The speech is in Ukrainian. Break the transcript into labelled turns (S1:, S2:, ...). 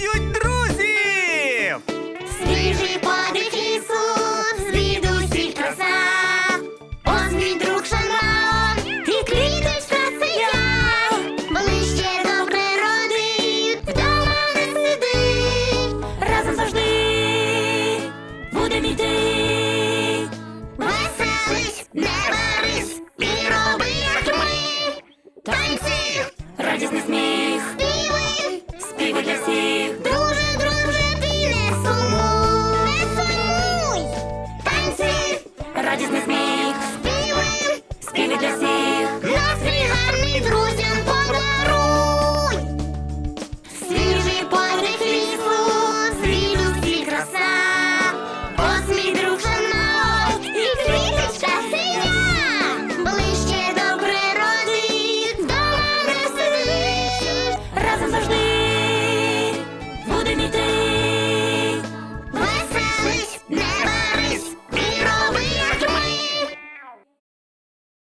S1: запрошують друзів!
S2: Свіжий подих лісу, звідусіль краса. Ось мій друг Шанмао, і квіточка це я. Ближче до природи, вдома не сиди. Разом завжди будемо йти. Веселись, не барись, і роби, як ми. Танці, радісний сміх, співи, співи для всіх. Сумуй. Танці, радісний